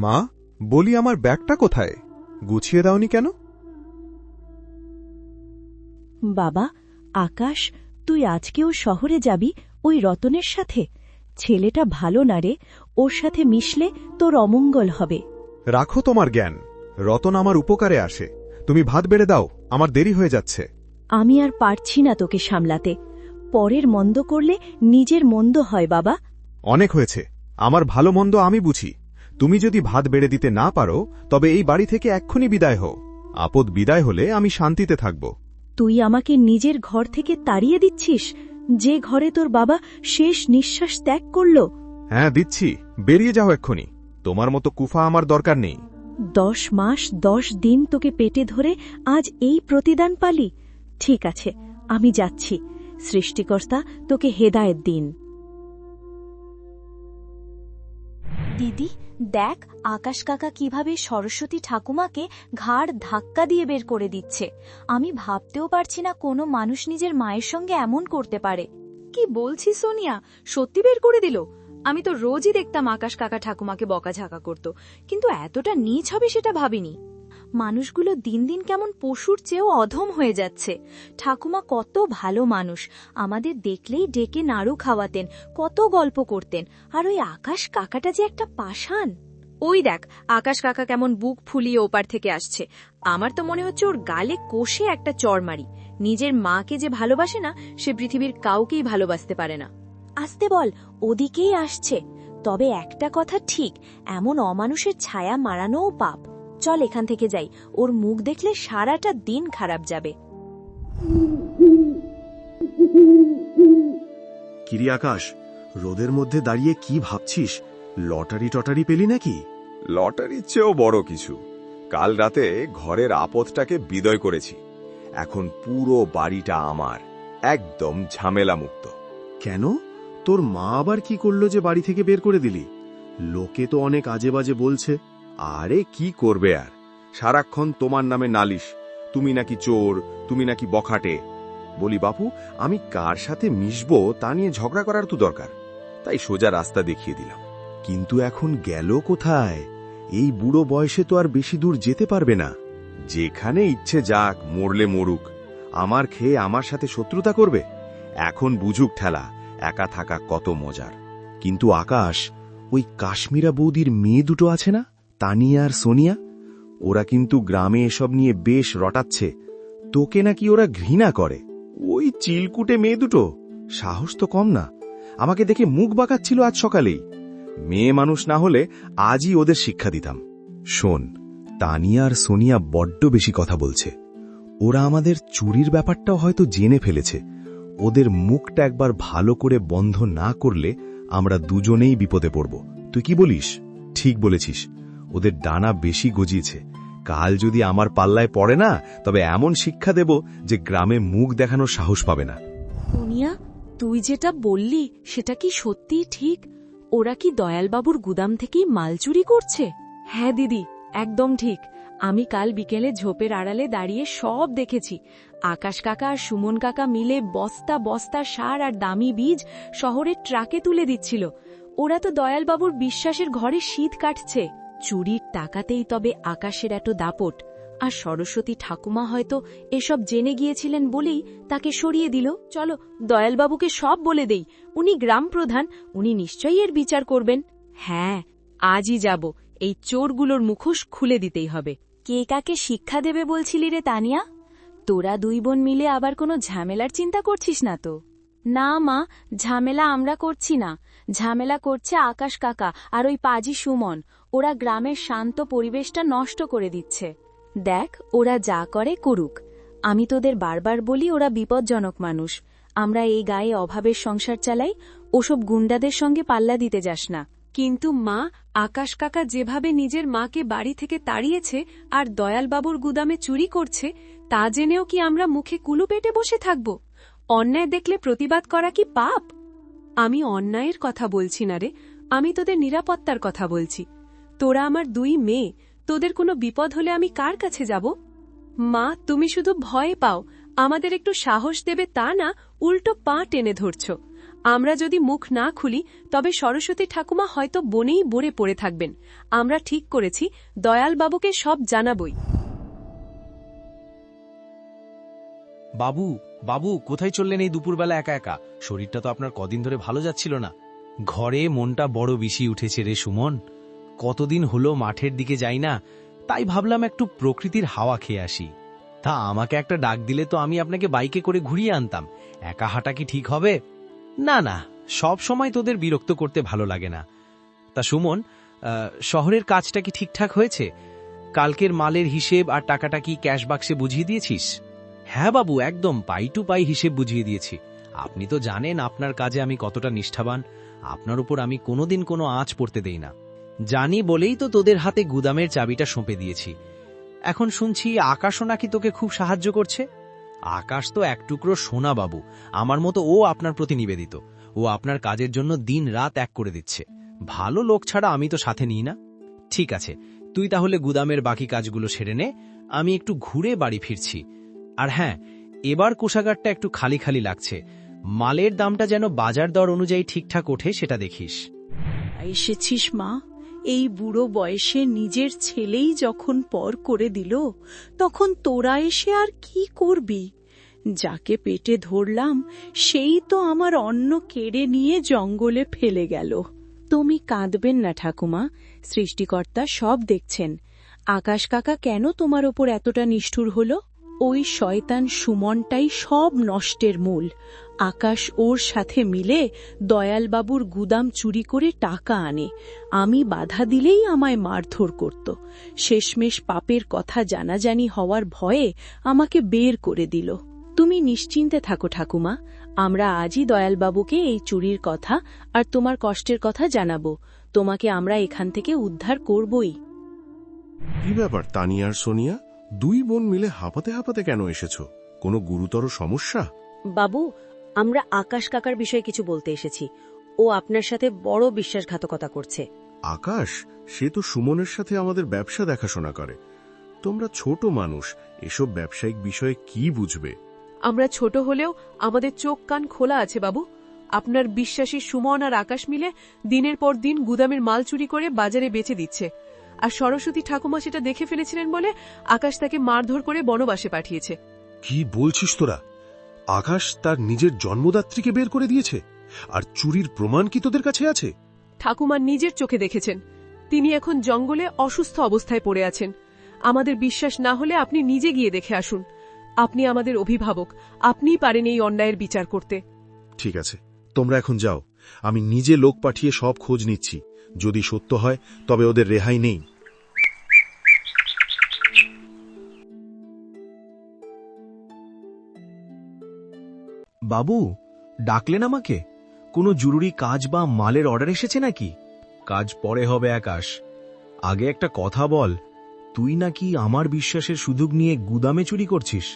মা বলি আমার ব্যাগটা কোথায়? গুছিয়ে দাওনি কেন? বাবা আকাশ তুই আজকেও শহরে যাবি ওই রতনের সাথে? ছেলেটা ভালো না রে ওর সাথে মিশলে তোর অমঙ্গল হবে। রাখো তোমার জ্ঞান রতন আমার উপকারে আসে। তুমি ভাত বেড়ে দাও আমার দেরি হয়ে যাচ্ছে। আমি আর পারছি না তোকে সামলাতে। পরের মন্দ করলে নিজের মন্দ হয় বাবা। অনেক হয়েছে আমার ভালো মন্দ আমি বুঝি। তুমি যদি ভাত বেড়ে দিতে না পারো তবে এই বাড়ি থেকে এক্ষুনি বিদায় হও। আপদ বিদায় হলে আমি শান্তিতে থাকব। তুই আমাকে নিজের ঘর থেকে তাড়িয়ে দিচ্ছিস? যে ঘরে তোর বাবা শেষ নিঃশ্বাস ত্যাগ করল। হ্যাঁ দিচ্ছি। বেরিয়ে যাও এক্ষুনি। তোমার মতো কুফা আমার দরকার নেই। দশ মাস দশ দিন তোকে পেটে ধরে আজ এই প্রতিদান পালি। ঠিক আছে আমি যাচ্ছি। সৃষ্টিকর্তা তোকে হেদায়েত দিন। দিদি দেখ, আকাশ কাকা কীভাবে সরস্বতী ঠাকুমাকে ঘাড় ধাক্কা দিয়ে বের করে দিচ্ছে। আমি ভাবতেও পারছি না কোনো মানুষ নিজের মায়ের সঙ্গে এমন করতে পারে। কি বলছি সোনিয়া? সত্যি বের করে দিল? আমি তো রোজই দেখতাম আকাশ কাকা ঠাকুমাকে বকাঝাকা করত, কিন্তু এতটা নিচ হবে সেটা ভাবিনি। মানুষগুলো দিন দিন কেমন পশুর চেয়েও অধম হয়ে যাচ্ছে। ঠাকুমা কত ভালো মানুষ। আমাদের দেখলেই ডেকে নাড়ু খাওয়াতেন, কত গল্প করতেন। আর ওই আকাশ কাকাটা যে একটা পাষাণ। ওই দেখ, আকাশ কাকা কেমন বুক ফুলিয়ে ওপার থেকে আসছে। আমার তো মনে হচ্ছে ওর গালে কষে একটা চড় মারি নিজের মাকে যে ভালোবাসে না, সে পৃথিবীর কাউকেই ভালোবাসতে পারে না। আসতে বল, ওদিকেই আসছে। তবে একটা কথা ঠিক, এমন অমানুষের ছায়া মারানোও পাপ। চল এখান থেকে যাই। ওর মুখ দেখলে সারাটা দিন খারাপ যাবে। কিরি আকাশ রোদের মধ্যে দাঁড়িয়ে কি ভাবছিস? লটারি টটারি পেলি নাকি? লটারির চেয়েও বড় কিছু। কাল রাতে ঘরের আপদটাকে বিদয় করেছি। এখন পুরো বাড়িটা আমার একদম ঝামেলা মুক্ত কেন? তোর মা আবার কি করল যে বাড়ি থেকে বের করে দিলি? লোকে তো অনেক আজে বাজে বলছে। আরে কি করবে আর? সারাক্ষণ তোমার নামে নালিশ। তুমি নাকি চোর, তুমি নাকি বখাটে। বলি, বাপু, আমি কার সাথে মিশবো তা নিয়ে ঝগড়া করার তো দরকার। তাই সোজা রাস্তা দেখিয়ে দিলাম। কিন্তু এখন গেল কোথায়? এই বুড়ো বয়সে তো আর বেশি দূর যেতে পারবে না। যেখানে ইচ্ছে যাক মরলে মরুক। আমার খেয়ে আমার সাথে শত্রুতা করবে? এখন বুঝুক ঠেলা, একা থাকা কত মজার। কিন্তু আকাশ, ওই কাশ্মীরা বৌদির মেয়ে দুটো আছে না? তানিয়া আর সোনিয়া? ওরা কিন্তু গ্রামে এসব নিয়ে বেশ রটাচ্ছে। তোকে নাকি ওরা ঘৃণা করে। ওই চিলকুটে মেয়ে দুটো। সাহস তো কম না। আমাকে দেখে মুখ বাঁকাচ্ছিল আজ সকালেই। মেয়ে মানুষ না হলে আজই ওদের শিক্ষা দিতাম। শোন, তানিয়া আর সোনিয়া বড্ড বেশি কথা বলছে। ওরা আমাদের চুরির ব্যাপারটাও হয়তো জেনে ফেলেছে। ওদের মুখটা একবার ভালো করে বন্ধ না করলে আমরা দুজনেই বিপদে পড়ব। তুই কি বলিস? ঠিক বলেছিস। ওদের ডানা বেশি গজিয়েছে। কাল যদি আমার পাল্লায় পড়ে না, তবে এমন শিক্ষা দেব যে গ্রামে মুখ দেখানোর সাহস পাবে না। সোনিয়া, তুই যেটা বললি, সেটা কি সত্যিই ঠিক? ওরা কি দয়ালবাবুর গুদাম থেকেই মাল চুরি করছে? হ্যাঁ দিদি, একদম ঠিক। আমি কাল বিকেলে ঝোপের আড়ালে দাঁড়িয়ে সব দেখেছি। আকাশ কাকা আর সুমন কাকা মিলে বস্তা বস্তা সার আর দামি বীজ শহরের ট্রাকে তুলে দিচ্ছিল। ওরা তো দয়ালবাবুর বিশ্বাসের ঘরে শীত কাটছে। চুরির টাকাতেই তবে আকাশের এত দাপট, আর সরস্বতী ঠাকুমা হয়তো এসব জেনে গিয়েছিলেন বলেই তাকে সরিয়ে দিল। চলো, দয়ালবাবুকে সব বলে দেই, উনি গ্রাম প্রধান উনি নিশ্চয়ই এর বিচার করবেন। হ্যাঁ আজই যাব, এই চোরগুলোর মুখোশ খুলে দিতেই হবে। কে কাকে শিক্ষা দেবে বলছিলি রে তানিয়া? তোরা দুই বোন মিলে আবার কোনো ঝামেলার চিন্তা করছিস না তো? না, মা, ঝামেলা আমরা করছি না। ঝামেলা করছে আকাশ কাকা আর ওই পাজি সুমন। ওরা গ্রামের শান্ত পরিবেশটা নষ্ট করে দিচ্ছে। দেখ, ওরা যা করে করুক। আমি তোদের বারবার বলি, ওরা বিপজ্জনক মানুষ। আমরা এই গায়ে অভাবের সংসার চালাই, ওসব গুন্ডাদের সঙ্গে পাল্লা দিতে যাস না। কিন্তু মা, আকাশ কাকা যেভাবে নিজের মাকে বাড়ি থেকে তাড়িয়েছে আর দয়ালবাবুর গুদামে চুরি করছে, তা জেনেও কি আমরা মুখে কুলু পেটে বসে থাকব? অন্যায় দেখলে প্রতিবাদ করা কি পাপ? আমি অন্যায়ের কথা বলছি না রে, আমি তোদের নিরাপত্তার কথা বলছি। তোরা আমার দুই মেয়ে, তোদের কোনো বিপদ হলে আমি কার কাছে যাব? মা, তুমি শুধু ভয় পাও, আমাদের একটু সাহস দেবে তা না, উল্টো পা টেনে ধরছ। আমরা যদি মুখ না খুলি, তবে সরস্বতী ঠাকুমা হয়তো বনেই বরে পড়ে থাকবেন। আমরা ঠিক করেছি, দয়ালবাবুকে সব জানাবই। বাবু বাবু, কোথায় চললেন এই দুপুরবেলা একা একা? শরীরটা তো আপনার কদিন ধরে ভালো যাচ্ছিল না। ঘরে মনটা বড় বেশি উঠেছে রে সুমন। কতদিন হলো মাঠের দিকে যাই না, তাই ভাবলাম একটু প্রকৃতির হাওয়া খেয়ে আসি। তা আমাকে একটা ডাক দিলে তো আমি আপনাকে বাইকে করে ঘুরিয়ে আনতাম। একা হাঁটা কি ঠিক হবে? না না, সব সময় তোদের বিরক্ত করতে ভালো লাগে না। তা সুমন শহরের কাজটা কি ঠিকঠাক হয়েছে? কালকের মালের হিসেব আর টাকাটা কি ক্যাশ বাক্সে বুঝিয়ে দিয়েছিস? হ্যাঁ বাবু, একদম পাই টু পাই হিসেব বুঝিয়ে দিয়েছি। আপনি তো জানেন আপনার কাজে আমি কতটা নিষ্ঠাবান। আপনার উপর আমি কোনোদিন কোনো আঁচ পড়তে দেই না। জানি বলেই তো তোদের হাতে গুদামের চাবিটা সঁপে দিয়েছি। এখন শুনছি আকাশও নাকি তোকে খুব সাহায্য করছে। আকাশ তো এক টুকরো সোনা বাবু, আমার মতো ও আপনার প্রতি নিবেদিত। ও আপনার কাজের জন্য দিন রাত এক করে দিচ্ছে। ভালো লোক ছাড়া আমি তো সাথে নিই না। ঠিক আছে, তুই তাহলে গুদামের বাকি কাজগুলো সেরে নে। আমি একটু ঘুরে বাড়ি ফিরছি। আর হ্যাঁ এবার কোষাগারটা একটু খালি খালি লাগছে। মালের দামটা যেন বাজার দর অনুযায়ী ঠিকঠাক ওঠে, সেটা দেখিস। এসেছিস মা। এই বুড়ো বয়সে নিজের ছেলেই যখন পর করে দিল, তখন তোরা এসে আর কি করবি? যাকে পেটে ধরলাম, সেই তো আমার অন্ন কেড়ে নিয়ে জঙ্গলে ফেলে গেল। তুমি কাঁদবেন না ঠাকুমা, সৃষ্টিকর্তা সব দেখছেন। আকাশ কাকা কেন তোমার ওপর এতটা নিষ্ঠুর হল? ওই শয়তান সুমনটাই সব নষ্টের মূল। আকাশ ওর সাথে মিলে দয়ালবাবুর গুদাম চুরি করে টাকা আনে। আমি বাধা দিলেই আমায় মারধর করত। শেষমেশ পাপের কথা জানাজানি হওয়ার ভয়ে আমাকে বের করে দিল। তুমি নিশ্চিন্তে থাকো ঠাকুমা। আমরা আজই দয়ালবাবুকে এই চুরির কথা আর তোমার কষ্টের কথা জানাব। তোমাকে আমরা এখান থেকে উদ্ধার করবই। কি ব্যাপার তানিয়া আর সোনিয়া? দুই বোন মিলে হাঁপাতে হাঁপাতে কেন এসেছ? কোনো গুরুতর সমস্যা? বাবু আমরা আকাশ কাকার বিষয়ে কিছু বলতে এসেছি। ও আপনার সাথে বড় বিশ্বাসঘাতকতা করছে। আকাশ? সে তো সুমনের সাথে আমাদের ব্যবসা দেখাশোনা করে। তোমরা ছোট মানুষ এসব ব্যবসায়িক বিষয়ে কি বুঝবে? আমরা ছোট হলেও আমাদের চোখ কান খোলা আছে বাবু। আপনার বিশ্বাসী সুমন আর আকাশ মিলে দিনের পর দিন গুদামের মাল চুরি করে বাজারে বেচে দিচ্ছে। আর সরস্বতী ঠাকুমা সেটা দেখে ফেলেছিলেন বলে আকাশ তাকে মারধর করে বনবাসে পাঠিয়েছে। কি বলছিস তোরা? আকাশ তার নিজের জন্মদাত্রীকে বের করে দিয়েছে? আর চুরির প্রমাণ কি তোদের কাছে আছে? ঠাকুমা নিজের চোখে দেখেছেন। তিনি এখন জঙ্গলে অসুস্থ অবস্থায় পড়ে আছেন। আমাদের বিশ্বাস না হলে আপনি নিজে গিয়ে দেখে আসুন। আপনি আমাদের অভিভাবক। আপনিই পারেন এই অন্যায়ের বিচার করতে। ঠিক আছে তোমরা এখন যাও। আমি নিজে লোক পাঠিয়ে সব খোঁজ নিচ্ছি। যদি সত্য হয় তবে ওদের রেহাই নেই। বাবু, ডাকলেন আমাকে? কোনো জরুরি কাজ বা মালের অর্ডার এসেছে নাকি? কাজ পরে হবে, আকাশ। আগে একটা কথা বল, তুই নাকি আমার বিশ্বাসের সুযোগ নিয়ে গুদামে চুরি করছিস?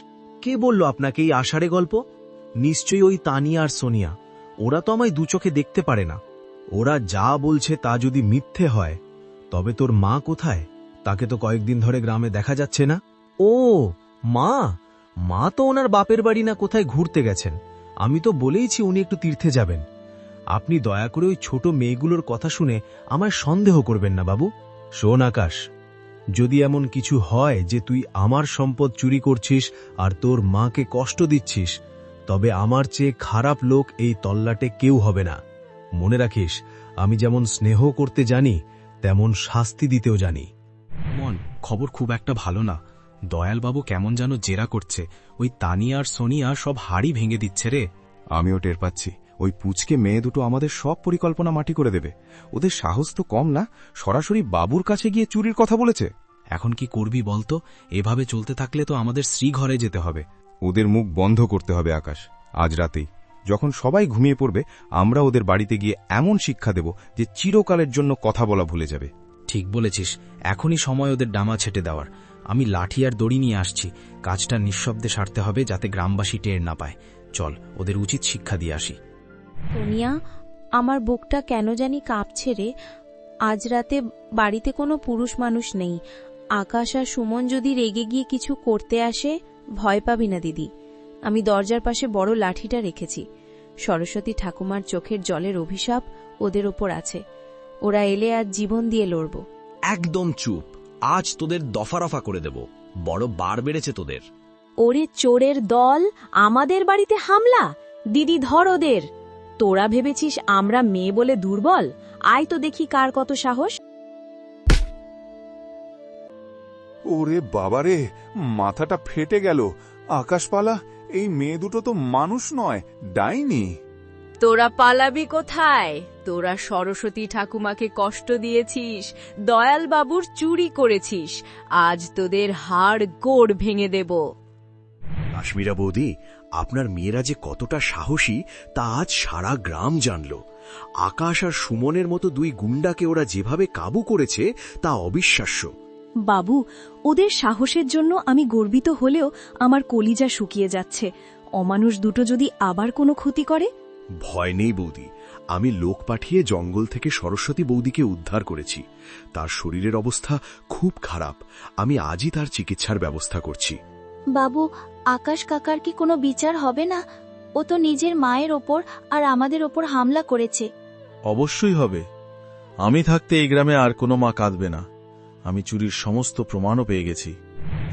কে বলল আপনাকে এই আষাঢ়ে গল্প? নিশ্চয়ই ওই তানিয়া আর সোনিয়া। ওরা তো আমায় দু চোখে দেখতে পারে না। ওরা যা বলছে তা যদি মিথ্যে হয়, তবে তোর মা কোথায়? তাকে তো কয়েকদিন ধরে গ্রামে দেখা যাচ্ছে না। ও, মা? মা তো ওনার বাপের বাড়ি না কোথায় ঘুরতে গেছেন। আমি তো বলেইছি উনি একটু তীর্থে যাবেন। আপনি দয়া করে ওই ছোট মেয়েগুলোর কথা শুনে আমায় সন্দেহ করবেন না, বাবু। শোন আকাশ, যদি এমন কিছু হয় যে তুই আমার সম্পদ চুরি করছিস আর তোর মাকে কষ্ট দিচ্ছিস, তবে আমার চেয়ে খারাপ লোক এই তল্লাটে কেউ হবে না। মনে রাখিস, আমি যেমন স্নেহ করতে জানি, তেমন শাস্তি দিতেও জানি। মন, খবর খুব একটা ভালো না। দয়ালবাবু কেমন যেন জেরা করছে। ওই তানিয়া আর সোনিয়া সব হাড়ি ভেঙে দিচ্ছে রে। আমিও টের পাচ্ছি। ওই পুচকে মেয়ে দুটো আমাদের সব পরিকল্পনা মাটি করে দেবে। ওদের সাহস তো কম না? সরাসরি বাবুর কাছে গিয়ে চুরির কথা বলেছে? এখন কি করবি বলতো? এভাবে চলতে থাকলে তো আমাদের শ্রী ঘরে যেতে হবে। ওদের মুখ বন্ধ করতে হবে আকাশ আজ রাতেই। যখন সবাই ঘুমিয়ে পড়বে আমরা ওদের বাড়িতে গিয়ে এমন শিক্ষা দেব যে চিরকালের জন্য কথা বলা ভুলে যাবে। ঠিক বলেছিস। এখনই সময় ওদের ডামা ছেটে দেওয়ার। আমি লাঠি আর দড়ি নিয়ে আসছি। কাজটা নিঃশব্দে সারতে হবে যাতে গ্রামবাসী টের না পায়। চল ওদের উচিত শিক্ষা দিয়ে আসি। সোনিয়া আমার বুকটা কেন জানি কাঁপছে রে। আজ রাতে বাড়িতে কোনো পুরুষ মানুষ নেই। আকাশ আর সুমন যদি রেগে গিয়ে কিছু করতে আসে ভয় পাবি না দিদি। আমি দরজার পাশে বড় লাঠিটা রেখেছি। সরস্বতী ঠাকুমার চোখের জলের অভিশাপ ওদের ওপর আছে। ওরা এলে আজ জীবন দিয়ে লড়ব। একদম চুপ। আজ তোদের দফা রফা করে দেব। বড় বার বেড়েছে তোদের। ওরে চোরের দল আমাদের বাড়িতে হামলা? দিদি ধর ওদের। তোরা ভেবেছিস আমরা মেয়ে বলে দুর্বল? আয় তো দেখি কার কত সাহস। ওরে বাবারে মাথাটা ফেটে গেল। আকাশপালা এই মেয়ে দুটো তো মানুষ নয় ডাইনি। তোরা পালাবি কোথায়? তোরা সরস্বতী ঠাকুমাকে কষ্ট দিয়েছিস দয়াল বাবুর চুরি করেছিস আজ তোদের হাড় গোড় ভেঙে দেব। কাশ্মীরা বৌদি আপনার মেয়েরা যে কতটা সাহসী তা আজ সারা গ্রাম জানল। আকাশ আর সুমনের মতো দুই গুন্ডাকে ওরা যেভাবে কাবু করেছে তা অবিশ্বাস্য। বাবু ওদের সাহসের জন্য আমি গর্বিত হলেও আমার কলিজা শুকিয়ে যাচ্ছে। অমানুষ দুটো যদি আবার কোনো ক্ষতি করে? ভয় নেই বৌদি। আমি লোক পাঠিয়ে জঙ্গল থেকে সরস্বতী বৌদিকে উদ্ধার করেছি। তার শরীরের অবস্থা খুব খারাপ। আমি আজই তার চিকিৎসার ব্যবস্থা করছি। বাবু আকাশ কাকার কি কোনো বিচার হবে না? ও তো নিজের মায়ের ওপর আর আমাদের ওপর হামলা করেছে। অবশ্যই হবে। আমি থাকতে এই গ্রামে আর কোনো মা কাঁদবে না। আমি চুরির সমস্ত প্রমাণও পেয়ে গেছি।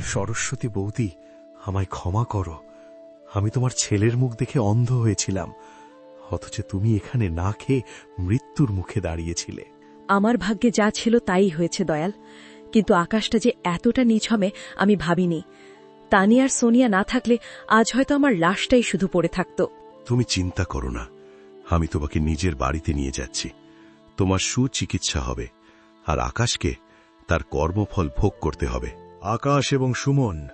সরস্বতী বৌদি আমায় ক্ষমা করো। আমি তোমার ছেলের মুখ দেখে অন্ধ হয়েছিলাম। অথচ তুমি এখানে না খেয়ে মৃত্যুর মুখে দাঁড়িয়েছিলে। আমার ভাগ্যে যা ছিল তাই হয়েছে দয়াল। কিন্তু আকাশটা যে এতটা নিছমে আমি ভাবিনি। তানি আর সোনিয়া না থাকলে আজ হয়তো আমার লাশটাই শুধু পড়ে থাকত। তুমি চিন্তা করো না। আমি তোমাকে নিজের বাড়িতে নিয়ে যাচ্ছি। তোমার সুচিকিৎসা হবে। আর আকাশকে তার কর্মফল ভোগ করতে হবে। আকাশ এবং সুমন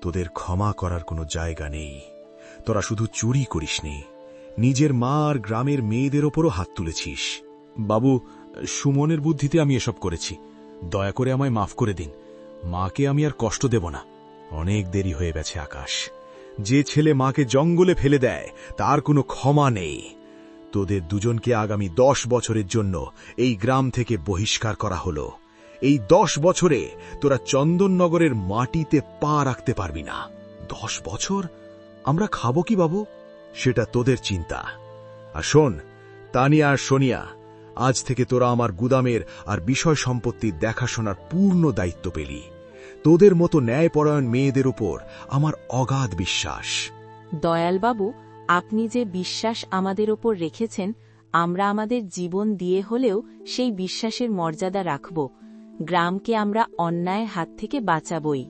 তোদের ক্ষমা করার কোনো জায়গা নেই। তোরা শুধু চুরি করিসনি। নিজের মা আর গ্রামের মেয়েদের ওপরও হাত তুলেছিস। বাবু, সুমনের বুদ্ধিতে আমি এসব করেছি। দয়া করে আমায় মাফ করে দিন। মাকে আমি আর কষ্ট দেব না। অনেক দেরি হয়ে গেছে আকাশ। যে ছেলে মাকে জঙ্গলে ফেলে দেয়, তার কোনো ক্ষমা নেই। তোদের দুজনকে আগামী দশ বছরের জন্য এই গ্রাম থেকে বহিষ্কার করা হলো। এই দশ বছরে তোরা চন্দননগরের মাটিতে পা রাখতে পারবি না। দশ বছর? আমরা খাব কি, বাবু? সেটা তোদের চিন্তা। আর শোন, তানিয়া আর সোনিয়া, আজ থেকে তোরা আমার গুদামের আর বিষয় সম্পত্তির দেখাশোনার পূর্ণ দায়িত্ব পেলি। তোদের মতো ন্যায়পরায়ণ মেয়েদের উপর আমার অগাধ বিশ্বাস। দয়ালবাবু, আপনি যে বিশ্বাস আমাদের ওপর রেখেছেন, আমরা আমাদের জীবন দিয়ে হলেও সেই বিশ্বাসের মর্যাদা রাখব। গ্রামকে আমরা অন্যায় হাত থেকে বাঁচাবই।